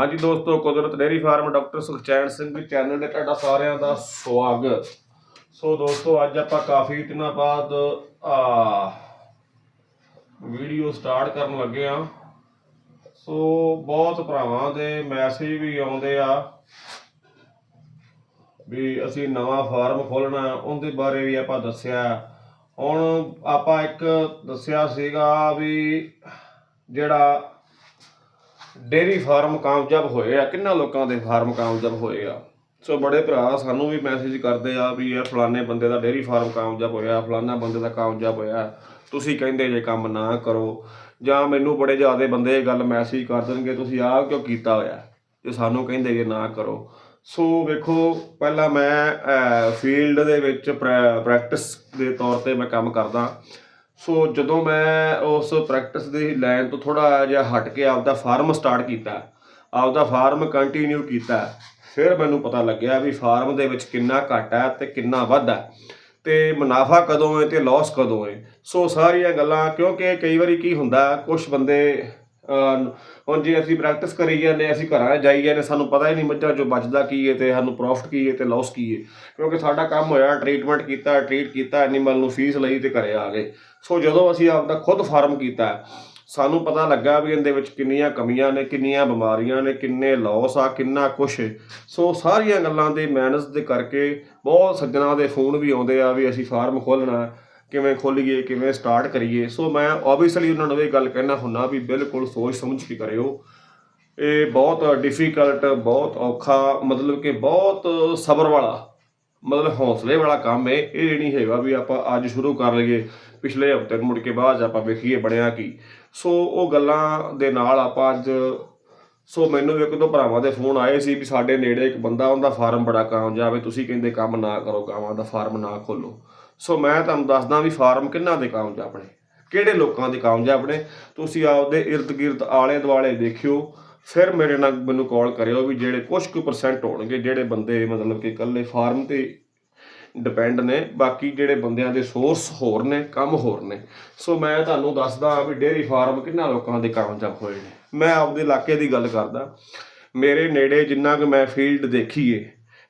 ਹਾਂਜੀ ਦੋਸਤੋ, Kudrat dairy farm doctor Sukhchain Singh channel ਤੇ ਤੁਹਾਡਾ ਸਾਰਿਆਂ ਦਾ ਸਵਾਗਤ। ਸੋ ਦੋਸਤੋ, ਅੱਜ ਆਪਾਂ ਕਾਫੀ ਦਿਨਾਂ ਬਾਅਦ, ਆ ਵੀਡੀਓ ਸਟਾਰਟ ਕਰਨ ਲੱਗੇ ਆ ਸੋ ਬਹੁਤ ਭਰਾਵਾਂ ਦੇ ਮੈਸੇਜ ਵੀ ਆਉਂਦੇ ਆ ਵੀ ਅਸੀਂ ਨਵਾਂ ਫਾਰਮ ਖੋਲਣਾ ਉਹਦੇ ਬਾਰੇ ਵੀ ਆਪਾਂ ਦੱਸਿਆ ਹੁਣ ਆਪਾਂ ਇੱਕ ਦੱਸਿਆ ਸੀਗਾ ਵੀ ਜਿਹੜਾ ਡੇਰੀ ਫਾਰਮ ਕਾਮਯਾਬ ਹੋਏ ਆ, ਕਿੰਨਾ ਲੋਕਾਂ ਦੇ ਫਾਰਮ ਕਾਮਯਾਬ ਹੋਏ ਆ? ਸੋ ਬੜੇ ਭਰਾ ਸਾਨੂੰ ਵੀ ਮੈਸੇਜ ਕਰਦੇ ਆ ਵੀ ਇਹ ਫਲਾਣੇ ਬੰਦੇ ਦਾ ਡੇਰੀ ਫਾਰਮ ਕਾਮਯਾਬ ਹੋਇਆ, ਫਲਾਣਾ ਬੰਦੇ ਦਾ ਕਾਮਯਾਬ ਹੋਇਆ। ਤੁਸੀਂ ਕਹਿੰਦੇ ਜੇ ਕੰਮ ਨਾ ਕਰੋ, ਜਾਂ ਮੈਨੂੰ ਬੜੇ ਜ਼ਿਆਦੇ ਬੰਦੇ ਇਹ ਗੱਲ ਮੈਸੇਜ ਕਰ ਦੇਣਗੇ, ਤੁਸੀਂ ਆਹ ਕਿਉਂ ਕੀਤਾ ਹੋਇਆ? ਜੇ ਸਾਨੂੰ ਕਹਿੰਦੇ ਜੇ ਨਾ ਕਰੋ। ਸੋ ਵੇਖੋ, ਪਹਿਲਾਂ ਮੈਂ ਫੀਲਡ ਦੇ ਵਿੱਚ ਪ੍ਰੈਕਟਿਸ ਦੇ ਤੌਰ ਤੇ ਮੈਂ ਕੰਮ ਕਰਦਾ। ਸੋ ਜਦੋਂ ਮੈਂ ਉਸ ਪ੍ਰੈਕਟਿਸ ਦੀ ਲਾਈਨ ਤੋਂ ਥੋੜਾ ਜਿਹਾ ਹਟ ਕੇ ਆਪਦਾ ਫਾਰਮ ਸਟਾਰਟ ਕੀਤਾ, ਆਪਦਾ ਫਾਰਮ ਕੰਟੀਨਿਊ ਕੀਤਾ, ਫਿਰ ਮੈਨੂੰ ਪਤਾ ਲੱਗਿਆ ਵੀ ਫਾਰਮ ਦੇ ਵਿੱਚ ਕਿੰਨਾ ਘਾਟਾ ਹੈ ਤੇ ਕਿੰਨਾ ਵਾਧਾ ਹੈ ਤੇ ਮੁਨਾਫਾ ਕਦੋਂ ਹੈ ਤੇ ਲਾਸ ਕਦੋਂ ਹੈ। ਸੋ ਸਾਰੀਆਂ ਗੱਲਾਂ, ਕਿਉਂਕਿ ਕਈ ਵਾਰੀ ਕੀ ਹੁੰਦਾ ਕੁਝ ਬੰਦੇ ਹੁਣ ਜੇ ਅਸੀਂ ਪ੍ਰੈਕਟਿਸ ਕਰੀ ਜਾਂਦੇ, ਅਸੀਂ ਘਰਾਂ ਜਾਈ ਜਾਂਦੇ, ਸਾਨੂੰ ਪਤਾ ਹੀ ਨਹੀਂ ਮੱਝਾਂ ਚੋਂ ਬਚਦਾ ਕੀ ਹੈ ਤੇ ਸਾਨੂੰ ਪ੍ਰੋਫਿਟ ਕੀ ਹੈ ਤੇ ਲਾਸ ਕੀ ਹੈ ਕਿਉਂਕਿ ਸਾਡਾ ਕੰਮ ਹੋਇਆ ਟ੍ਰੀਟਮੈਂਟ ਕੀਤਾ ਟ੍ਰੀਟ ਕੀਤਾ ਐਨੀਮਲ ਨੂੰ ਫੀਸ ਲਈ ਤੇ ਘਰੇ ਆ ਗਏ। ਸੋ ਜਦੋਂ ਅਸੀਂ ਆਪਦਾ ਖੁਦ ਫਾਰਮ ਕੀਤਾ, ਸਾਨੂੰ ਪਤਾ ਲੱਗਾ ਵੀ ਇਹਦੇ ਵਿੱਚ ਕਿੰਨੀਆਂ ਕਮੀਆਂ ਨੇ, ਕਿੰਨੀਆਂ ਬਿਮਾਰੀਆਂ ਨੇ, ਕਿੰਨੇ ਲਾਸ ਆ, ਕਿੰਨਾ ਕੁਛ ਸੋ ਸਾਰੀਆਂ ਗੱਲਾਂ ਦੇ ਮੈਨੇਜ ਦੇ ਕਰਕੇ ਬਹੁਤ ਸੱਜਣਾ ਦੇ ਫੋਨ ਵੀ ਆਉਂਦੇ ਆ ਵੀ ਅਸੀਂ ਫਾਰਮ ਖੋਲਣਾ ਕਿਵੇਂ ਖੋਲੀਏ, ਕਿਵੇਂ ਸਟਾਰਟ ਕਰੀਏ। ਸੋ ਮੈਂ ਆਬਵੀਅਸਲੀ ਉਹਨਾਂ ਨੂੰ ਇਹ ਗੱਲ ਕਹਿਣਾ ਹੁੰਨਾ ਵੀ ਬਿਲਕੁਲ ਸੋਚ ਸਮਝ ਕੇ ਕਰਿਓ। ਇਹ ਬਹੁਤ ਡਿਫਿਕਲਟ ਬਹੁਤ ਔਖਾ, ਮਤਲਬ ਕਿ ਬਹੁਤ ਸਬਰ ਵਾਲਾ, ਮਤਲਬ ਹੌਸਲੇ ਵਾਲਾ ਕੰਮ ਹੈ। ਇਹ ਨਹੀਂ ਹੈਗਾ ਵੀ ਆਪਾਂ ਅੱਜ ਸ਼ੁਰੂ ਕਰ ਲਈਏ, ਪਿਛਲੇ ਹਫ਼ਤੇ ਨੂੰ ਮੁੜ ਕੇ ਬਾਅਦ 'ਚ ਆਪਾਂ ਵੇਖੀਏ ਬਣਿਆ ਕੀ। ਸੋ ਉਹ ਗੱਲਾਂ ਦੇ ਨਾਲ ਆਪਾਂ ਅੱਜ ਸੋ ਮੈਨੂੰ ਵੀ ਇੱਕ ਦੋ ਭਰਾਵਾਂ ਦੇ ਫੋਨ ਆਏ ਸੀ ਵੀ ਸਾਡੇ ਨੇੜੇ ਇੱਕ ਬੰਦਾ, ਉਹਦਾ ਫਾਰਮ ਬੜਾ ਕਾਮਯਾਬ ਹੈ। ਤੁਸੀਂ ਕਹਿੰਦੇ ਕੰਮ ਨਾ ਕਰੋ, ਗਾਵਾਂ ਦਾ ਫਾਰਮ ਨਾ ਖੋਲੋ। ਸੋ ਮੈਂ ਤੁਹਾਨੂੰ ਦੱਸਦਾ ਵੀ ਫਾਰਮ ਕਿੰਨਾ ਦੇ ਕਾਮਯਾਬ ਨੇ, ਕਿਹੜੇ ਲੋਕਾਂ ਦੇ ਕਾਮਯਾਬ ਨੇ। ਤੁਸੀਂ ਆਪਦੇ ਇਰਦ ਗਿਰਦ ਆਲੇ ਦੁਆਲੇ ਦੇਖਿਓ, ਫਿਰ ਮੇਰੇ ਨਾਲ ਮੈਨੂੰ ਕਾਲ ਕਰਿਓ ਵੀ ਜਿਹੜੇ ਕੁਝ ਕੁ ਪਰਸੈਂਟ ਹੋਣਗੇ, ਜਿਹੜੇ ਬੰਦੇ ਮਤਲਬ ਕਿ ਇਕੱਲੇ ਫਾਰਮ ਤੇ ਡਿਪੈਂਡ ਨੇ, ਬਾਕੀ ਜਿਹੜੇ ਬੰਦਿਆਂ ਦੇ ਸੋਰਸ ਹੋਰ ਨੇ, ਕੰਮ ਹੋਰ ਨੇ। ਸੋ ਮੈਂ ਤੁਹਾਨੂੰ ਦੱਸਦਾ ਵੀ ਡੇਅਰੀ ਫਾਰਮ ਕਿੰਨਾ ਲੋਕਾਂ ਦੇ ਕਾਮਯਾਬ ਹੋਏ ਨੇ। ਮੈਂ ਆਪਦੇ ਇਲਾਕੇ ਦੀ ਗੱਲ ਕਰਦਾ, ਮੇਰੇ ਨੇੜੇ ਜਿੰਨਾ ਕਿ ਮੈਂ ਫੀਲਡ ਦੇਖੀਏ,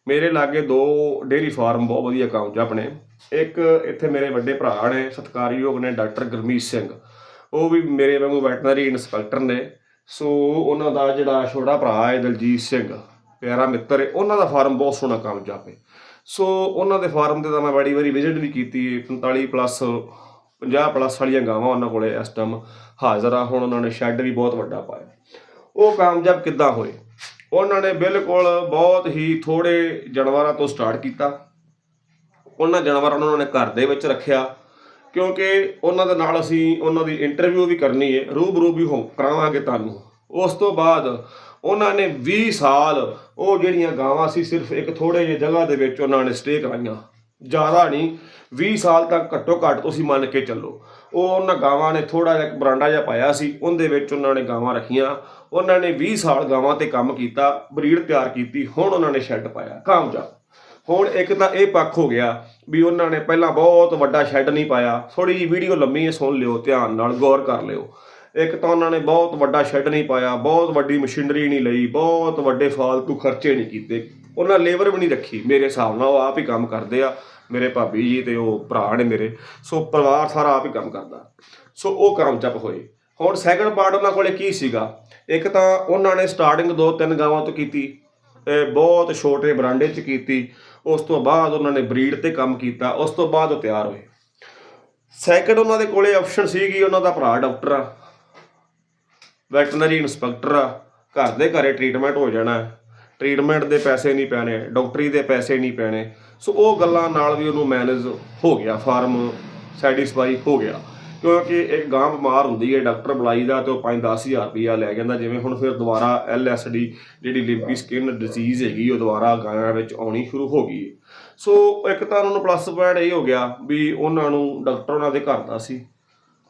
ਮੇਰੇ ਲਾਗੇ ਦੋ ਡੇਅਰੀ ਫਾਰਮ ਬਹੁਤ ਵਧੀਆ ਕਾਮਯਾਬ ਨੇ। ਇੱਕ ਇੱਥੇ ਮੇਰੇ ਵੱਡੇ ਭਰਾ ਨੇ, ਸਤਿਕਾਰਯੋਗ ਨੇ ਡਾਕਟਰ ਗੁਰਮੀਤ ਸਿੰਘ। ਉਹ ਵੀ ਮੇਰੇ ਵਾਂਗੂ ਵੈਟਰਨਰੀ ਇਨਸਪੈਕਟਰ ਨੇ। ਸੋ ਉਹਨਾਂ ਦਾ ਜਿਹੜਾ ਛੋਟਾ ਭਰਾ ਹੈ ਦਲਜੀਤ ਸਿੰਘ, ਪਿਆਰਾ ਮਿੱਤਰ ਹੈ, ਉਹਨਾਂ ਦਾ ਫਾਰਮ ਬਹੁਤ ਸੋਹਣਾ ਕਾਮਯਾਬ ਹੈ। ਸੋ ਉਹਨਾਂ ਦੇ ਫਾਰਮ ਤੇ ਤਾਂ ਮੈਂ ਬੜੀ ਵਾਰੀ ਵਿਜ਼ਿਟ ਵੀ ਕੀਤੀ ਹੈ 45 ਪਲੱਸ 50 ਪਲੱਸ ਵਾਲੀਆਂ ਗਾਵਾਂ ਉਹਨਾਂ ਕੋਲੇ ਇਸ ਟਾਈਮ ਹਾਜ਼ਰ ਆ। ਹੁਣ ਉਹਨਾਂ ਨੇ ਸ਼ੈੱਡ ਵੀ ਬਹੁਤ ਵੱਡਾ ਪਾਇਆ। ਉਹ ਕਾਮਯਾਬ ਕਿੱਦਾਂ ਹੋਏ? ਉਹਨਾਂ ਨੇ ਬਿਲਕੁਲ ਬਹੁਤ ਹੀ ਥੋੜੇ ਜਾਨਵਰਾਂ ਤੋਂ ਸਟਾਰਟ ਕੀਤਾ। ਉਹਨਾਂ ਜਾਨਵਰਾਂ ਨੂੰ ਉਹਨਾਂ ਨੇ ਘਰ ਦੇ ਵਿੱਚ ਰੱਖਿਆ, ਕਿਉਂਕਿ ਉਹਨਾਂ ਦੇ ਨਾਲ ਅਸੀਂ ਉਹਨਾਂ ਦੀ ਇੰਟਰਵਿਊ ਵੀ ਕਰਨੀ ਹੈ ਰੂਬਰੂ ਵੀ ਹੋ, ਕਰਾਵਾਂਗੇ ਤੁਹਾਨੂੰ। ਉਸ ਤੋਂ ਬਾਅਦ ਉਹਨਾਂ ਨੇ 20 ਸਾਲ ਉਹ ਜਿਹੜੀਆਂ ਗਾਵਾਂ ਸੀ, ਸਿਰਫ ਇੱਕ ਥੋੜੇ ਜਿਹੇ ਜਗ੍ਹਾ ਦੇ ਵਿੱਚ ਉਹਨਾਂ ਨੇ ਸਟੇ ਕਰਾਈਆਂ। ਜ਼ਿਆਦਾ ਨਹੀਂ 20 ਸਾਲ ਤੱਕ ਘੱਟੋ ਘੱਟ ਤੁਸੀਂ ਮੰਨ ਕੇ ਚੱਲੋ। ਉਹ ਉਹਨਾਂ ਗਾਵਾਂ ਨੇ ਥੋੜਾ ਜਿਹਾ ਬਰਾਂਡਾ ਜਿਹਾ ਪਾਇਆ ਸੀ, ਉਹਦੇ ਵਿੱਚ ਉਹਨਾਂ ਨੇ ਗਾਵਾਂ ਰੱਖੀਆਂ। ਉਹਨਾਂ ਨੇ 20 ਸਾਲ ਗਾਵਾਂ ਤੇ ਕੰਮ ਕੀਤਾ, ਬਰੀਡ ਤਿਆਰ ਕੀਤੀ, ਹੁਣ ਉਹਨਾਂ ਨੇ ਸ਼ੈੱਡ ਪਾਇਆ। ਕਾਮਯਾਬ। ਹੁਣ ਇੱਕ ਤਾਂ ਇਹ ਪੱਖ ਹੋ ਗਿਆ ਵੀ ਉਹਨਾਂ ਨੇ ਪਹਿਲਾਂ ਬਹੁਤ ਵੱਡਾ ਸ਼ੈੱਡ ਨਹੀਂ ਪਾਇਆ। ਥੋੜੀ ਜਿਹੀ ਵੀਡੀਓ ਲੰਮੀ ਹੈ ਸੁਣ ਲਿਓ, ਧਿਆਨ ਨਾਲ ਗੌਰ ਕਰ ਲਿਓ। ਇੱਕ ਤਾਂ ਉਹਨਾਂ ਨੇ ਬਹੁਤ ਵੱਡਾ ਸ਼ੈੱਡ ਨਹੀਂ ਪਾਇਆ, ਬਹੁਤ ਵੱਡੀ ਮਸ਼ੀਨਰੀ ਨਹੀਂ ਲਈ, ਬਹੁਤ ਵੱਡੇ ਫਾਲਤੂ ਖਰਚੇ ਨਹੀਂ ਕੀਤੇ। ਉਹਨਾਂ ਲੇਬਰ ਵੀ ਨਹੀਂ ਰੱਖੀ। ਮੇਰੇ ਹਿਸਾਬ ਨਾਲ ਉਹ ਆਪ ਹੀ ਕੰਮ ਕਰਦੇ ਆ, ਮੇਰੇ ਭਾਬੀ ਜੀ ਤੇ ਉਹ ਭਰਾ ਨੇ ਮੇਰੇ। ਸੋ ਪਰਿਵਾਰ ਸਾਰਾ ਆਪ ਹੀ ਕੰਮ ਕਰਦਾ। ਸੋ ਉਹ ਕਾਮਯਾਬ ਹੋਏ। ਹੁਣ ਸੈਕੰਡ ਪਾਰਟ ਉਹਨਾਂ ਕੋਲੇ ਕੀ ਸੀਗਾ? ਇੱਕ ਤਾਂ ਉਹਨਾਂ ਨੇ ਸਟਾਰਟਿੰਗ ਦੋ ਤਿੰਨ ਗਾਵਾਂ ਤੋਂ ਕੀਤੀ ਬਹੁਤ ਛੋਟੇ ਬਰਾਂਡੇ 'ਚ ਕੀਤੀ। ਉਸ ਤੋਂ ਬਾਅਦ ਉਹਨਾਂ ਨੇ ਬਰੀਡ ਤੇ ਕੰਮ ਕੀਤਾ, ਉਸ ਤੋਂ ਬਾਅਦ ਉਹ ਤਿਆਰ ਹੋਏ। ਸੈਕਿੰਡ ਉਹਨਾਂ ਦੇ ਕੋਲੇ ਆਪਸ਼ਨ ਸੀਗੀ, ਉਹਨਾਂ ਦਾ ਭਰਾ ਡਾਕਟਰ ਆ ਵੈਟਰਨਰੀ ਇਨਸਪੈਕਟਰ ਆ, ਘਰ ਦੇ ਘਰੇ ਟ੍ਰੀਟਮੈਂਟ ਹੋ ਜਾਣਾ ਟ੍ਰੀਟਮੈਂਟ ਦੇ ਪੈਸੇ ਨਹੀਂ ਪੈਣੇ ਡਾਕਟਰੀ ਦੇ ਪੈਸੇ ਨਹੀਂ ਪੈਣੇ। ਸੋ ਉਹ ਗੱਲਾਂ ਨਾਲ ਵੀ ਉਹਨੂੰ ਮੈਨੇਜ ਹੋ ਗਿਆ ਫਾਰਮ ਸੈਟੀਸਫਾਈ ਹੋ ਗਿਆ। ਕਿਉਂਕਿ ਇੱਕ ਗਾਂ ਬਿਮਾਰ ਹੁੰਦੀ ਹੈ, ਡਾਕਟਰ ਬੁਲਾਈ ਦਾ ਤੇ ਉਹ 5-10 ਹਜ਼ਾਰ ਰੁਪਈਆ ਲੈ ਜਾਂਦਾ। ਜਿਵੇਂ ਹੁਣ ਫਿਰ ਦੁਬਾਰਾ ਐਲਐਸਡੀ ਜਿਹੜੀ ਲਿੰਪੀ ਸਕਿਨ ਡਿਜ਼ੀਜ਼ ਹੈਗੀ, ਉਹ ਦੁਬਾਰਾ ਗਾਂ ਵਿੱਚ ਆਉਣੀ ਸ਼ੁਰੂ ਹੋ ਗਈ ਹੈ। ਸੋ ਇੱਕ ਤਾਂ ਉਹਨਾਂ ਨੂੰ ਪਲੱਸ ਪੁਆਇੰਟ ਇਹ ਹੋ ਗਿਆ ਵੀ ਉਹਨਾਂ ਨੂੰ ਡਾਕਟਰ ਉਹਨਾਂ ਦੇ ਘਰ ਦਾ ਸੀ।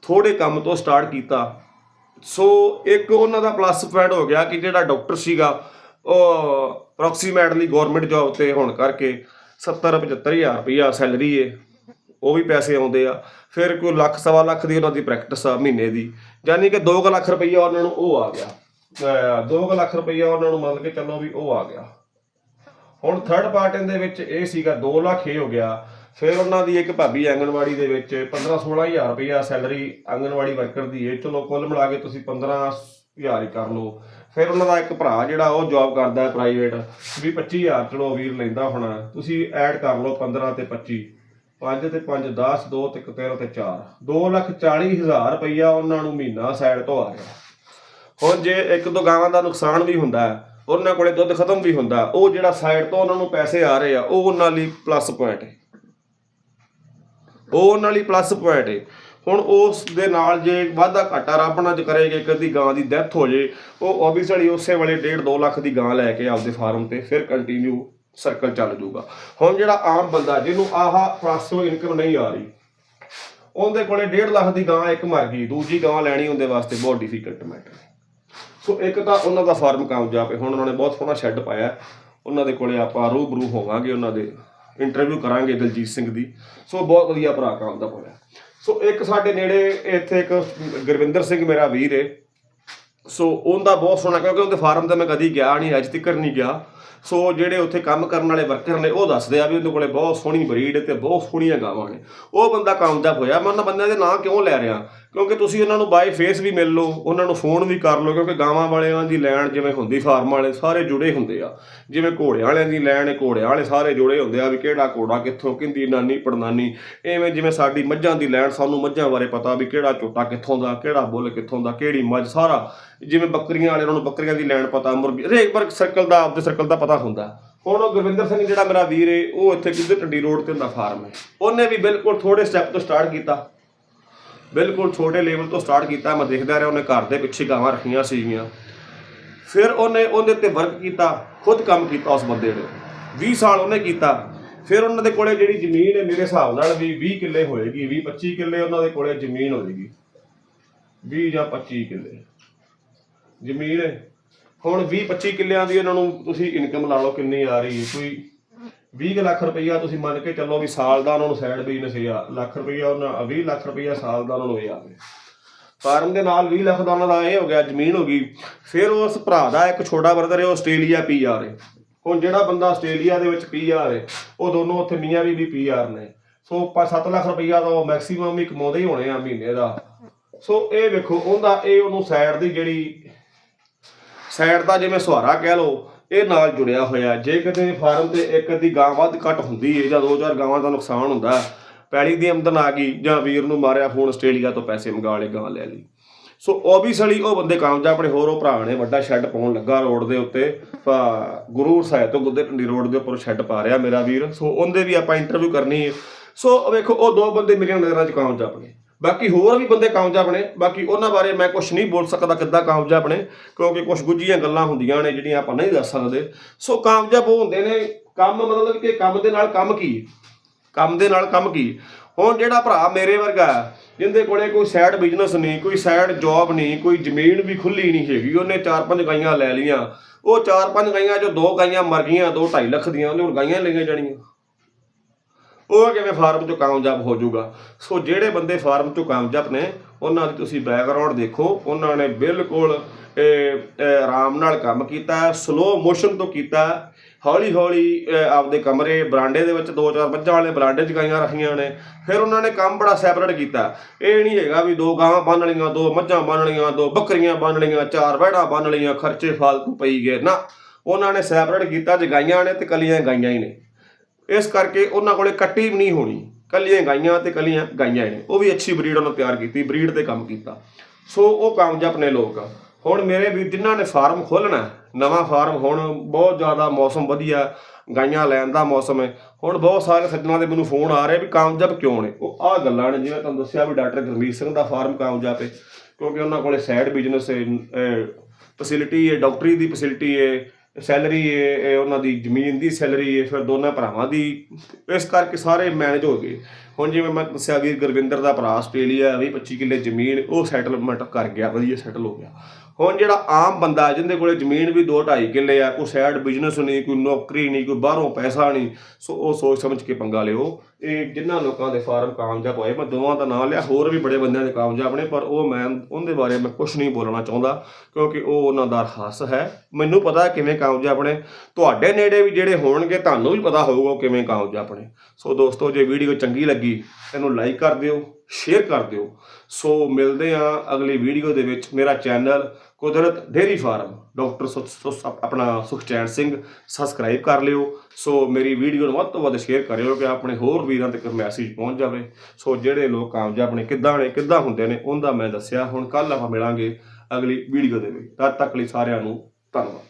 ਥੋੜੇ ਕੰਮ ਤੋਂ ਸਟਾਰਟ ਕੀਤਾ। ਸੋ ਇੱਕ ਉਹਨਾਂ ਦਾ ਪਲੱਸ ਪੁਆਇੰਟ ਹੋ ਗਿਆ ਕਿ ਜਿਹੜਾ ਡਾਕਟਰ ਸੀਗਾ, ਉਹ ਅਪਰੋਕਸੀਮੇਟਲੀ ਗਵਰਨਮੈਂਟ ਜੌਬ ਤੇ ਹੋਣ ਕਰਕੇ 70 75000 ਰੁਪਈਆ ਸੈਲਰੀ ਏ ਉਹ ਵੀ ਪੈਸੇ ਆਉਂਦੇ ਆ। ਫਿਰ ਕੋਈ ਲੱਖ, ਸਵਾ ਲੱਖ ਦੀ ਉਹਨਾਂ ਦੀ ਪ੍ਰੈਕਟਿਸ ਆ ਮਹੀਨੇ ਦੀ। ਯਾਨੀ ਕਿ 2 ਲੱਖ ਰੁਪਈਆ ਉਹਨਾਂ ਨੂੰ ਉਹ ਆ ਗਿਆ। 2 ਲੱਖ ਰੁਪਈਆ ਉਹਨਾਂ ਨੂੰ ਮਤਲਬ ਕਿ ਚੱਲੋ ਵੀ ਉਹ ਆ ਗਿਆ। ਹੁਣ ਥਰਡ ਪਾਰਟੀ ਦੇ ਵਿੱਚ ਇਹ ਸੀਗਾ 2 ਲੱਖ ਇਹ ਹੋ ਗਿਆ। ਫਿਰ ਉਹਨਾਂ ਦੀ ਇੱਕ ਭਾਬੀ ਆਂਗਣਵਾੜੀ ਦੇ ਵਿੱਚ 15 16000 ਰੁਪਈਆ ਸੈਲਰੀ ਆਂਗਣਵਾੜੀ ਵਰਕਰ ਦੀ ਹੈ ਚਲੋ ਕੁੱਲ ਮਿਲਾ ਕੇ ਤੁਸੀਂ 15000 ਹੀ ਕਰ ਲਓ। ਫਿਰ ਉਹਨਾਂ ਦਾ ਇੱਕ ਭਰਾ ਜਿਹੜਾ ਉਹ ਜੌਬ ਕਰਦਾ ਹੈ ਪ੍ਰਾਈਵੇਟ ਵੀ 25000 ਚਲੋ ਵੀਰ ਲੈਂਦਾ ਹੋਣਾ। ਤੁਸੀਂ ਐਡ ਕਰ ਲਓ 15 ਤੇ 25 5 ਤੇ 5 10 2 ਤੇ 13 ਤੇ 4 2 ਲੱਖ 40 ਹਜ਼ਾਰ ਰੁਪਈਆ ਉਹਨਾਂ ਨੂੰ ਮਹੀਨਾ ਸਾਈਡ ਤੋਂ ਆ ਗਿਆ। ਹੁਣ ਜੇ ਇੱਕ ਦੋ ਗਾਵਾਂ ਦਾ ਨੁਕਸਾਨ ਵੀ ਹੁੰਦਾ ਹੈ ਉਹਨਾਂ ਕੋਲੇ ਦੁੱਧ ਖਤਮ ਵੀ ਹੁੰਦਾ, ਉਹ ਜਿਹੜਾ ਸਾਈਡ ਤੋਂ ਉਹਨਾਂ ਨੂੰ ਪੈਸੇ ਆ ਰਹੇ ਆ, ਉਹ ਉਹਨਾਂ ਲਈ ਪਲੱਸ ਪੁਆਇੰਟ ਹੈ ਉਹ ਉਹਨਾਂ ਲਈ ਪਲੱਸ ਪੁਆਇੰਟ ਹੈ ਹੁਣ ਉਸ ਦੇ ਨਾਲ ਜੇ ਵਾਧਾ ਘਾਟਾ ਰੱਬ ਨਾਲ ਕਰੇਗਾ ਕਦੀ ਗਾਂ ਦੀ ਡੈਥ ਹੋ ਜੇ, ਉਹ ਆਬਵੀਅਸਲੀ ਉਸੇ ਵੇਲੇ 1.5 2 ਲੱਖ ਦੀ ਗਾਂ ਲੈ ਕੇ ਆਪਦੇ ਫਾਰਮ ਤੇ ਫਿਰ ਕੰਟੀਨਿਊ ਸਰਕਲ ਚੱਲ ਜੂਗਾ। ਹੁਣ ਜਿਹੜਾ ਆਮ ਬੰਦਾ ਜਿਹਨੂੰ ਆਹਾ ਪਾਸੋਂ ਇਨਕਮ ਨਹੀਂ ਆ ਰਹੀ, ਉਹਦੇ ਕੋਲੇ 1.5 ਲੱਖ ਦੀ ਗਾਂ ਇੱਕ ਮਰ ਗਈ, ਦੂਜੀ ਗਾਂ ਲੈਣੀ ਉਹਦੇ ਵਾਸਤੇ ਬਹੁਤ ਡਿਫਿਕਲਟ ਮੈਟਰ ਸੋ ਇੱਕ ਤਾਂ ਉਹਨਾਂ ਦਾ ਫਾਰਮ ਕਾਮਯਾਬ ਹੈ, ਹੁਣ ਉਹਨਾਂ ਨੇ ਬਹੁਤ ਸੋਹਣਾ ਸ਼ੈੱਡ ਪਾਇਆ ਉਹਨਾਂ ਦੇ ਕੋਲੇ ਆਪਾਂ ਰੂਬਰੂ ਹੋਵਾਂਗੇ, ਉਹਨਾਂ ਦੇ ਇੰਟਰਵਿਊ ਕਰਾਂਗੇ ਦਲਜੀਤ ਸਿੰਘ ਦੀ। ਸੋ ਬਹੁਤ ਵਧੀਆ ਭਰਾ ਕੰਮ ਦਾ ਹੋਇਆ। ਸੋ ਇੱਕ ਸਾਡੇ ਨੇੜੇ ਇੱਥੇ ਇੱਕ ਗੁਰਵਿੰਦਰ ਸਿੰਘ ਮੇਰਾ ਵੀਰ ਹੈ। ਸੋ ਉਹਦਾ ਬਹੁਤ ਸੋਹਣਾ, ਕਿਉਂਕਿ ਉਹਦੇ ਫਾਰਮ ਤੇ ਮੈਂ ਕਦੀ ਗਿਆ ਨਹੀਂ, ਅੱਜ ਤੱਕ ਨਹੀਂ ਗਿਆ। ਸੋ ਜਿਹੜੇ ਉੱਥੇ ਕੰਮ ਕਰਨ ਵਾਲੇ ਵਰਕਰ ਨੇ, ਉਹ ਦੱਸਦੇ ਆ ਵੀ ਉਹਦੇ ਕੋਲੇ ਬਹੁਤ ਸੋਹਣੀ ਬਰੀਡ ਤੇ ਬਹੁਤ ਸੋਹਣੀਆਂ ਗਾਵਾਂ ਨੇ। ਉਹ ਬੰਦਾ ਕਾਮਯਾਬ ਹੋਇਆ, ਮੈਂ ਉਹਨਾਂ ਬੰਦਿਆਂ ਦੇ ਨਾਂ ਕਿਉਂ ਲੈ ਰਿਹਾ? ਕਿਉਂਕਿ ਤੁਸੀਂ ਉਹਨਾਂ ਨੂੰ ਬਾਈ ਫੇਸ ਵੀ ਮਿਲ ਲਓ, ਉਹਨਾਂ ਨੂੰ ਫੋਨ ਵੀ ਕਰ ਲਓ, ਕਿਉਂਕਿ ਗਾਵਾਂ ਵਾਲਿਆਂ ਦੀ ਲੈਣ ਜਿਵੇਂ ਹੁੰਦੀ ਫਾਰਮ ਵਾਲੇ, ਸਾਰੇ ਜੁੜੇ ਹੁੰਦੇ ਆ। ਜਿਵੇਂ ਘੋੜਿਆਂ ਵਾਲਿਆਂ ਦੀ ਲੈਣ ਹੈ ਘੋੜਿਆਂ ਵਾਲੇ ਸਾਰੇ ਜੁੜੇ ਹੁੰਦੇ ਆ ਵੀ ਕਿਹੜਾ ਘੋੜਾ ਕਿੱਥੋਂ, ਕਿੰਦੀ ਨਾਨੀ, ਪੜਨਾਨੀ, ਐਵੇਂ ਜਿਵੇਂ ਸਾਡੀ ਮੱਝਾਂ ਦੀ ਲੈਣ, ਸਾਨੂੰ ਮੱਝਾਂ ਬਾਰੇ ਪਤਾ ਵੀ ਕਿਹੜਾ ਝੋਟਾ ਕਿੱਥੋਂ ਦਾ, ਕਿਹੜਾ ਬੁੱਲ ਕਿੱਥੋਂ ਦਾ, ਕਿਹੜੀ ਮੱਝ, ਸਾਰਾ ਜਿਵੇਂ ਬੱਕਰੀਆਂ ਵਾਲੇ ਉਹਨਾਂ ਨੂੰ ਬੱਕਰੀਆਂ ਦੀ ਲੈਣ ਪਤਾ, ਮੁਰਗੀ, ਹਰੇਕ ਵਰਗ ਸਰਕਲ ਦਾ, ਆਪਦੇ ਸਰਕਲ ਦਾ ਪਤਾ ਹੁੰਦਾ। ਹੁਣ ਉਹ ਗੁਰਵਿੰਦਰ ਸਿੰਘ ਜਿਹੜਾ ਮੇਰਾ ਵੀਰ ਏ, ਉਹ ਇੱਥੇ ਕਿੱਧਰ ਟੰਡੀ ਰੋਡ ਤੇ ਹੁੰਦਾ ਫਾਰਮ ਹੈ ਉਹਨੇ ਵੀ ਬਿਲਕੁਲ ਥੋੜੇ ਸਟੈਪ ਤੋਂ ਸਟਾਰਟ ਕੀਤਾ। ਬਿਲਕੁਲ ਛੋਟੇ ਲੈਵਲ ਤੋਂ ਸਟਾਰਟ ਕੀਤਾ, ਮੈਂ ਦੇਖਦਾ ਰਿਹਾ, ਉਹਨੇ ਘਰ ਦੇ ਪਿੱਛੇ ਗਾਵਾਂ ਰੱਖੀਆਂ ਸੀਗੀਆਂ। ਫਿਰ ਉਹਨੇ ਉਹਦੇ ਤੇ ਵਰਕ ਕੀਤਾ, ਖੁਦ ਕੰਮ ਕੀਤਾ ਉਸ ਬੰਦੇ ਨੇ 20 ਸਾਲ ਉਹਨੇ ਕੀਤਾ। ਫਿਰ ਉਹਨਾਂ ਦੇ ਕੋਲੇ ਜਿਹੜੀ ਜ਼ਮੀਨ ਹੈ, ਮੇਰੇ ਹਿਸਾਬ ਨਾਲ ਵੀ 20 ਕਿੱਲੇ ਹੋਏਗੀ 20 25 ਕਿੱਲੇ ਉਹਨਾਂ ਦੇ ਕੋਲੇ ਜ਼ਮੀਨ ਹੋਏਗੀ। 20 ਜਾਂ 25 ਕਿੱਲੇ। ਜ਼ਮੀਨ ਹੈ। ਹੁਣ 20 25 ਕਿੱਲਿਆਂ ਦੀ ਉਹਨਾਂ ਨੂੰ ਤੁਸੀਂ ਇਨਕਮ ਲਾ ਲਓ, ਕਿੰਨੀ ਆ ਰਹੀ ਹੈ, ਕੋਈ 20 ਕੁ ਲੱਖ ਰੁਪਈਆ ਤੁਸੀਂ ਮੰਨ ਕੇ ਚੱਲੋ ਵੀ ਸਾਲ ਦਾ ਉਹਨਾਂ ਨੂੰ ਸਾਈਡ ਬਿਜ਼ਨਸ ਆ, ਲੱਖ ਰੁਪਈਆ ਉਹਨਾਂ 20 ਲੱਖ ਰੁਪਈਆ ਸਾਲ ਦਾ ਉਹਨਾਂ ਨੂੰ ਇਹ ਆਵੇ ਫਾਰਮ ਦੇ ਨਾਲ 20 ਲੱਖ ਦਾ ਉਹਨਾਂ ਦਾ ਇਹ ਹੋ ਗਿਆ, ਜ਼ਮੀਨ ਹੋ ਗਈ। ਫਿਰ ਉਸ ਭਰਾ ਦਾ ਇੱਕ ਛੋਟਾ ਬਰਦਰ ਹੈ, ਉਹ ਆਸਟ੍ਰੇਲੀਆ ਪੀਆਰ ਹੈ। ਹੁਣ ਜਿਹੜਾ ਬੰਦਾ ਆਸਟ੍ਰੇਲੀਆ ਦੇ ਵਿੱਚ ਪੀਆਰ ਹੈ, ਉਹ ਦੋਨੋਂ ਉੱਥੇ ਮੀਆਂ ਵੀ ਪੀਆਰ ਨੇ। ਸੋ 7 ਲੱਖ ਰੁਪਈਆ ਦਾ ਉਹ ਮੈਕਸਿਮਮ ਹੀ ਕਮਾਉਂਦੇ ਹੀ ਹੋਣੇ ਆ ਮਹੀਨੇ ਦਾ। ਸੋ ਇਹ ਵੇਖੋ, ਉਹਦਾ ਇਹ ਉਹਨੂੰ ਸਾਈਡ ਦੀ ਜਿਹੜੀ ਸਾਈਡ ਦਾ ਜਿਵੇਂ ਸੁਹਾਰਾ ਕਹਿ ਲਓ ਇਹ ਨਾਲ ਜੁੜਿਆ ਹੋਇਆ ਜੇ ਕਿਤੇ ਫਾਰਮ ਤੇ ਇੱਕ ਅੱਧੀ ਗਾਂ ਵੱਧ ਘੱਟ ਹੁੰਦੀ ਹੈ ਜਾਂ ਦੋ ਚਾਰ ਗਾਵਾਂ ਦਾ ਨੁਕਸਾਨ ਹੁੰਦਾ, ਪੈਲੀ ਦੀ ਆਮਦਨ ਆ ਗਈ ਜਾਂ ਵੀਰ ਨੂੰ ਮਾਰਿਆ ਫੋਨ ਆਸਟ੍ਰੇਲੀਆ ਤੋਂ ਪੈਸੇ ਮੰਗਾ ਲਏ, ਗਾਂ ਲੈ ਲਈ। ਸੋ ਓਬਵੀਅਸਲੀ ਉਹ ਬੰਦੇ ਕਾਮਯਾਬ ਆਪਣੇ ਹੋਰ ਉਹ ਭਰਾ ਨੇ, ਵੱਡਾ ਸ਼ੈੱਡ ਪਾਉਣ ਲੱਗਾ ਰੋਡ ਦੇ ਉੱਤੇ ਗੁਰੂ ਸਾਹਿਬ ਤੋਂ ਗੁੱਦੇ ਟੰਡੀ ਰੋਡ ਦੇ ਉੱਪਰ ਸ਼ੈੱਡ ਪਾ ਰਿਹਾ ਮੇਰਾ ਵੀਰ। ਸੋ ਉਹਦੇ ਵੀ ਆਪਾਂ ਇੰਟਰਵਿਊ ਕਰਨੀ ਹੈ ਸੋ ਵੇਖੋ, ਉਹ ਦੋ ਬੰਦੇ ਮੇਰੀਆਂ ਨਜ਼ਰਾਂ 'ਚ ਕਾਮਯਾਬ ਨੇ। ਬਾਕੀ ਹੋਰ ਵੀ ਬੰਦੇ ਕਾਮਯਾਬ ਨੇ ਬਾਕੀ ਉਹਨਾਂ ਬਾਰੇ ਮੈਂ ਕੁਝ ਨਹੀਂ ਬੋਲ ਸਕਦਾ ਕਿੱਦਾਂ ਕਾਮਯਾਬ ਨੇ ਕਿਉਂਕਿ ਕੁਝ ਗੁੱਝੀਆਂ ਗੱਲਾਂ ਹੁੰਦੀਆਂ ਨੇ ਜਿਹੜੀਆਂ ਆਪਾਂ ਨਹੀਂ ਦੱਸ ਸਕਦੇ। ਸੋ ਕਾਮਯਾਬ ਉਹ ਹੁੰਦੇ ਨੇ ਕੰਮ ਮਤਲਬ ਕਿ ਕੰਮ ਦੇ ਨਾਲ ਕੰਮ ਕੀ? ਕੰਮ ਦੇ ਨਾਲ ਕੰਮ ਕੀ? ਹੁਣ ਜਿਹੜਾ ਭਰਾ ਮੇਰੇ ਵਰਗਾ ਹੈ, ਜਿਹਦੇ ਕੋਲੇ ਕੋਈ ਸਾਈਡ ਬਿਜ਼ਨਸ ਨਹੀਂ ਕੋਈ ਸਾਈਡ ਜੌਬ ਨਹੀਂ ਕੋਈ ਜ਼ਮੀਨ ਵੀ ਖੁੱਲੀ ਨਹੀਂ ਹੈਗੀ ਉਹਨੇ ਚਾਰ ਪੰਜ ਗਾਈਆਂ ਲੈ ਲਈਆਂ। ਉਹ ਚਾਰ ਪੰਜ ਗਾਈਆਂ ਜੋ ਦੋ ਗਾਈਆਂ ਮਰ ਗਈਆਂ ਦੋ 2.5 ਲੱਖ ਦੀਆਂ ਉਹਨੇ ਹੋਰ ਗਾਈਆਂ ਲਈਆਂ ਜਾਣੀਆਂ। ਉਹ ਕਿਵੇਂ ਫਾਰਮ ਚੋਂ ਕਾਮਯਾਬ ਹੋ ਜਾਊਗਾ? ਸੋ ਜਿਹੜੇ ਬੰਦੇ ਫਾਰਮ ਚੋਂ ਕਾਮਯਾਬ ਨੇ, ਉਹਨਾਂ ਦੀ ਤੁਸੀਂ ਬੈਕਗ੍ਰਾਉਂਡ ਦੇਖੋ, ਉਹਨਾਂ ਨੇ ਬਿਲਕੁਲ ਆਰਾਮ ਨਾਲ ਕੰਮ ਕੀਤਾ ਸਲੋ ਮੋਸ਼ਨ ਤੋਂ ਕੀਤਾ। ਹੌਲੀ ਹੌਲੀ ਆਪਦੇ ਕਮਰੇ, ਬਰਾਂਡੇ ਦੇ ਵਿੱਚ ਦੋ ਚਾਰ ਮੱਝਾਂ ਵਾਲੇ ਬਰਾਂਡੇ 'ਚ ਗਾਈਆਂ ਰੱਖੀਆਂ ਨੇ। ਫਿਰ ਉਹਨਾਂ ਨੇ ਕੰਮ ਬੜਾ ਸੈਪਰੇਟ ਕੀਤਾ। ਇਹ ਨਹੀਂ ਹੈਗਾ ਵੀ ਦੋ ਗਾਵਾਂ ਬੰਨ ਲਈਆਂ, ਦੋ ਮੱਝਾਂ ਬੰਨ ਲਈਆਂ, ਦੋ ਬੱਕਰੀਆਂ ਬੰਨ ਲਈਆਂ, ਚਾਰ ਵਹਿੜਾਂ ਬੰਨ ਲਈਆਂ, ਖਰਚੇ ਫਾਲਤੂ ਪਈ ਗਏ। ਨਾ, ਉਹਨਾਂ ਨੇ ਸੈਪਰੇਟ ਕੀਤਾ ਜੇ ਗਾਈਆਂ ਨੇ ਤੇ ਕਲੀਆਂ ਗਾਈਆਂ ਹੀ ਨੇ। ਇਸ ਕਰਕੇ ਉਹਨਾਂ ਕੋਲੇ ਕੱਟੀ ਵੀ ਨਹੀਂ ਹੋਣੀ। ਕੱਲੀਆਂ ਗਾਈਆਂ ਤੇ ਕੱਲੀਆਂ ਗਾਈਆਂ ਨੇ। ਉਹ ਵੀ ਅੱਛੀ ਬਰੀਡ ਉਹਨਾਂ ਤਿਆਰ ਕੀਤੀ, ਬਰੀਡ ਤੇ ਕੰਮ ਕੀਤਾ। ਸੋ ਉਹ ਕਾਮਯਾਬ ਨੇ ਲੋਕ। ਹੁਣ ਮੇਰੇ ਵੀ ਜਿਨ੍ਹਾਂ ਨੇ ਫਾਰਮ ਖੋਲਣਾ ਨਵਾਂ ਫਾਰਮ ਹੁਣ ਬਹੁਤ ਜ਼ਿਆਦਾ ਮੌਸਮ ਵਧੀਆ ਗਾਈਆਂ ਲੈਣ ਦਾ ਮੌਸਮ ਹੈ। ਹੁਣ ਬਹੁਤ ਸਾਰੇ ਸੱਜਣਾ ਦੇ ਮੈਨੂੰ ਫੋਨ ਆ ਰਹੇ ਵੀ ਕਾਮਯਾਬ ਕਿਉਂ ਨੇ। ਉਹ ਆਹ ਗੱਲਾਂ ਨੇ, ਜਿਵੇਂ ਤੁਹਾਨੂੰ ਦੱਸਿਆ ਵੀ ਡਾਕਟਰ ਗੁਰਮੀਤ ਸਿੰਘ ਦਾ ਫਾਰਮ ਕਾਮਯਾਬ ਹੈ, ਕਿਉਂਕਿ ਉਹਨਾਂ ਕੋਲੇ ਸਾਈਡ ਬਿਜ਼ਨਸ ਹੈ ਫੈਸਿਲਿਟੀ ਹੈ, ਡਾਕਟਰੀ ਦੀ ਫੈਸਿਲਿਟੀ ਹੈ ਸੈਲਰੀ, ਇਹ ਉਹਨਾਂ ਦੀ ਜ਼ਮੀਨ ਦੀ ਸੈਲਰੀ ਹੈ ਫਿਰ ਦੋਨਾਂ ਭਰਾਵਾਂ ਦੀ, ਇਸ ਕਰਕੇ ਸਾਰੇ ਮੈਨੇਜ ਹੋ ਗਏ। ਹੁਣ ਜਿਵੇਂ ਮੈਂ ਦੱਸਿਆ ਵੀਰ ਗੁਰਵਿੰਦਰ ਦਾ ਭਰਾ ਆਸਟ੍ਰੇਲੀਆ 20 25 ਕਿੱਲੇ ਜ਼ਮੀਨ, ਉਹ ਸੈਟਲਮੈਂਟ ਕਰ ਗਿਆ, ਵਧੀਆ ਸੈਟਲ ਹੋ ਗਿਆ। ਹੁਣ ਜਿਹੜਾ ਆਮ ਬੰਦਾ ਜਿਹਦੇ ਕੋਲੇ ਜ਼ਮੀਨ ਵੀ 2.5 ਕਿੱਲੇ ਆ, ਕੋਈ ਸਾਈਡ ਬਿਜ਼ਨਸ ਨਹੀਂ, ਕੋਈ ਨੌਕਰੀ ਨਹੀਂ, ਕੋਈ ਬਾਹਰੋਂ ਪੈਸਾ ਨਹੀਂ, ਸੋ ਉਹ ਸੋਚ ਸਮਝ ਕੇ ਪੰਗਾ ਲਿਓ। ਇਹ ਜਿਨ੍ਹਾਂ ਲੋਕਾਂ ਦੇ ਫਾਰਮ ਕਾਮਯਾਬ ਹੋਏ, ਮੈਂ ਦੋਵਾਂ ਦਾ ਨਾਮ ਲਿਆ, ਹੋਰ ਵੀ ਬੜੇ ਬੰਦਿਆਂ ਦੇ ਕਾਮਯਾਬ ਨੇ, ਪਰ ਉਹ ਮੈਂ ਉਹਦੇ ਬਾਰੇ ਮੈਂ ਕੁਝ ਨਹੀਂ ਬੋਲਣਾ ਚਾਹੁੰਦਾ, ਕਿਉਂਕਿ ਉਹ ਉਹਨਾਂ ਦਾ ਹੱਸ ਹੈ। ਮੈਨੂੰ ਪਤਾ ਕਿਵੇਂ ਕਾਮਯਾਬ ਨੇ। ਤੁਹਾਡੇ ਨੇੜੇ ਵੀ ਜਿਹੜੇ ਹੋਣਗੇ, ਤੁਹਾਨੂੰ ਵੀ ਪਤਾ ਹੋਊਗਾ ਉਹ ਕਿਵੇਂ ਕਾਮਯਾਬ ਨੇ। ਸੋ ਦੋਸਤੋ, ਜੇ ਵੀਡੀਓ ਚੰਗੀ ਲੱਗੀ, ਇਹਨੂੰ ਲਾਈਕ ਕਰ ਦਿਓ ਸ਼ੇਅਰ ਕਰ ਦਿਓ। ਸੋ ਮਿਲਦੇ ਆ ਅਗਲੀ ਵੀਡੀਓ ਦੇ ਵਿੱਚ। ਮੇਰਾ ਚੈਨਲ ਕੁਦਰਤ ਡੇਰੀ ਫਾਰਮ, ਡਾਕਟਰ ਸੁ- ਆਪਣਾ ਸੁਖਚੈਨ ਸਿੰਘ ਸਬਸਕ੍ਰਾਈਬ ਕਰ ਲਿਓ। ਸੋ ਮੇਰੀ ਵੀਡੀਓ ਨੂੰ ਵੱਧ ਤੋਂ ਵੱਧ ਸ਼ੇਅਰ ਕਰਿਓ ਕਿ ਆਪਣੇ ਹੋਰ ਵੀਰਾਂ ਤੱਕ ਮੈਸੇਜ ਪਹੁੰਚ ਜਾਵੇ। ਸੋ ਜਿਹੜੇ ਲੋਕ ਕਾਮਯਾਬ ਨੇ, ਕਿੱਦਾਂ ਨੇ, ਕਿੱਦਾਂ ਹੁੰਦੇ ਨੇ, ਉਹਦਾ ਮੈਂ ਦੱਸਿਆ। ਹੁਣ ਕੱਲ ਆਪਾਂ ਮਿਲਾਂਗੇ ਅਗਲੀ ਵੀਡੀਓ ਦੇ ਵਿੱਚ। ਤਦ ਤੱਕ ਲਈ ਸਾਰਿਆਂ ਨੂੰ ਧੰਨਵਾਦ।